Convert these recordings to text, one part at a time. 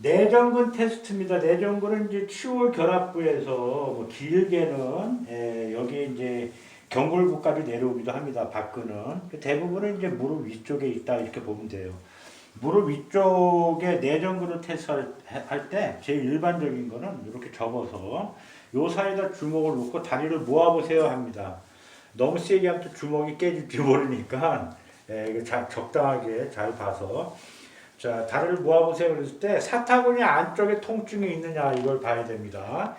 내전근 테스트입니다. 내전근은 이제 치월 결합부에서 뭐 길게는 예, 여기 이제 경골부까지 내려오기도 합니다. 밖은 대부분은 이제 무릎 위쪽에 있다 이렇게 보면 돼요. 무릎 위쪽에 내전근을 테스트할 때 제일 일반적인 거는 이렇게 접어서 요 사이에다 주먹을 놓고 다리를 모아보세요 합니다. 너무 세게 하면 또 주먹이 깨질지 모르니까 예, 이거 자, 적당하게 잘 봐서 자 다리를 모아보세요 그랬을 때 사타구니 안쪽에 통증이 있느냐 이걸 봐야 됩니다.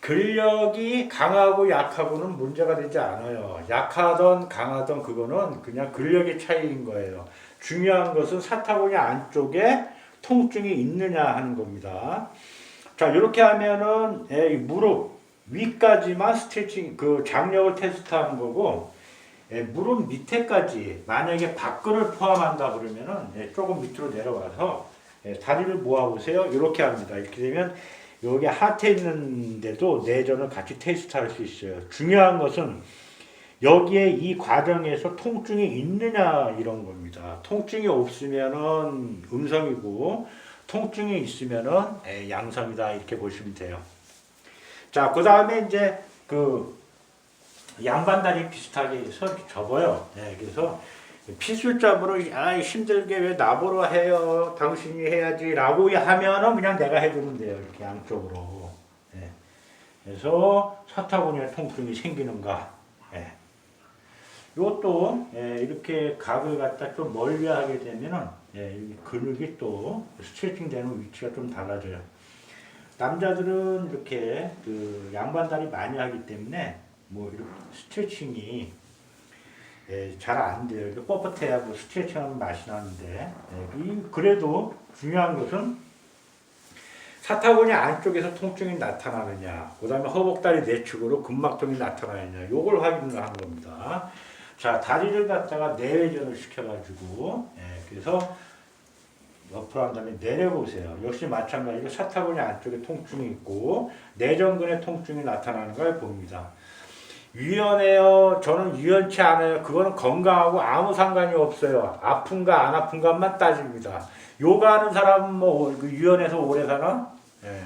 근력이 강하고 약하고는 문제가 되지 않아요. 약하던 강하던 그거는 그냥 근력의 차이인 거예요. 중요한 것은 사타구니 안쪽에 통증이 있느냐 하는 겁니다. 자 이렇게 하면은 예, 이 무릎 위까지만 스트레칭 그 장력을 테스트하는 거고 예, 무릎 밑에까지 만약에 밖을 포함한다 그러면은 예, 조금 밑으로 내려가서 예, 다리를 모아보세요. 이렇게 합니다. 이렇게 되면 여기 하태 있는데도 내전을 같이 테스트 할 수 있어요. 중요한 것은 여기에 이 과정에서 통증이 있느냐 이런 겁니다. 통증이 없으면은 음성이고 통증이 있으면은 예, 양성이다 이렇게 보시면 돼요. 자, 그 다음에 이제 그 양반다리 비슷하게 해서 접어요. 예, 그래서 피술점으로 아 힘들게 왜 나보러 해요? 당신이 해야지라고 하면은 그냥 내가 해주면 돼요. 이렇게 양쪽으로. 예. 그래서 사타구니에 통증이 생기는가. 예. 이것도 예, 이렇게 각을 갖다 좀 멀리 하게 되면은 예, 이 근육이 또 스트레칭 되는 위치가 좀 달라져요. 남자들은 이렇게 그 양반다리 많이 하기 때문에 뭐 이렇게 스트레칭이 예, 잘안 돼요. 이렇게 뻣뻣해야 뭐 스트레칭하면 맛이 나는데 예, 이 그래도 중요한 것은 사타구니 안쪽에서 통증이 나타나느냐, 그 다음에 허벅다리 내측으로 근막통이 나타나느냐, 요걸 확인을 하는 겁니다. 자, 다리를 갖다가 내외전을 시켜가지고, 예, 그래서 옆으로 한 다음에 내려보세요. 역시 마찬가지로 사타구니 안쪽에 통증이 있고, 내전근에 통증이 나타나는 걸 봅니다. 유연해요. 저는 유연치 않아요. 그거는 건강하고 아무 상관이 없어요. 아픈가 안 아픈가만 따집니다. 요가하는 사람은 뭐그 유연해서 오래 사나? 예.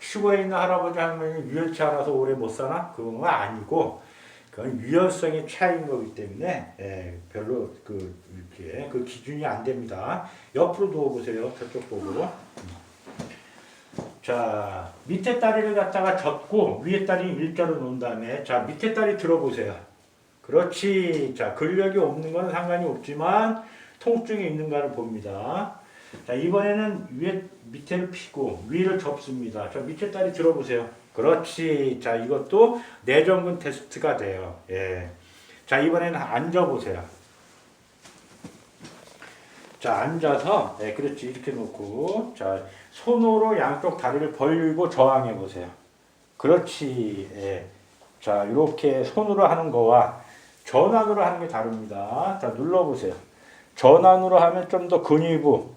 시골에 있는 할아버지 할머니 유연치 않아서 오래 못 사나? 그건 거 아니고 그건 유연성의 차이인 거기 때문에 예, 별로 그 이렇게 그 기준이 안 됩니다. 옆으로 누워 보세요. 저쪽 보고. 자 밑에 다리를 갖다가 접고 위에 다리 일자로 놓은 다음에 자 밑에 다리 들어보세요. 그렇지. 자 근력이 없는 건 상관이 없지만 통증이 있는가를 봅니다. 자 이번에는 위에 밑에를 피고 위를 접습니다. 자 밑에 다리 들어보세요. 그렇지. 자 이것도 내전근 테스트가 돼요. 예. 자 이번에는 앉아 보세요. 자 앉아서 예, 그렇지 이렇게 놓고 자 손으로 양쪽 다리를 벌리고 저항해 보세요. 그렇지. 예. 자 이렇게 손으로 하는 거와 전환으로 하는 게 다릅니다. 자 눌러 보세요. 전환으로 하면 좀 더 근위부,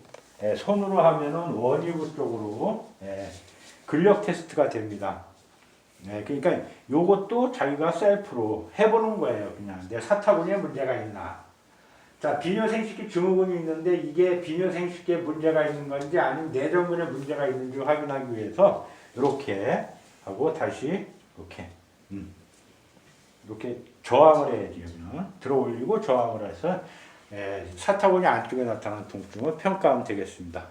예, 손으로 하면은 원위부 쪽으로 예, 근력 테스트가 됩니다. 네, 그러니까 요것도 자기가 셀프로 해보는 거예요. 그냥 내 사타구니에 문제가 있나. 자, 비뇨생식기 증후군이 있는데 이게 비뇨생식기에 문제가 있는 건지 아니면 내전근에 문제가 있는지 확인하기 위해서 이렇게 하고 다시 이렇게 음, 이렇게 저항을 해야지 여기는 들어 올리고 저항을 해서 에, 사타구니 안쪽에 나타나는 통증을 평가하면 되겠습니다.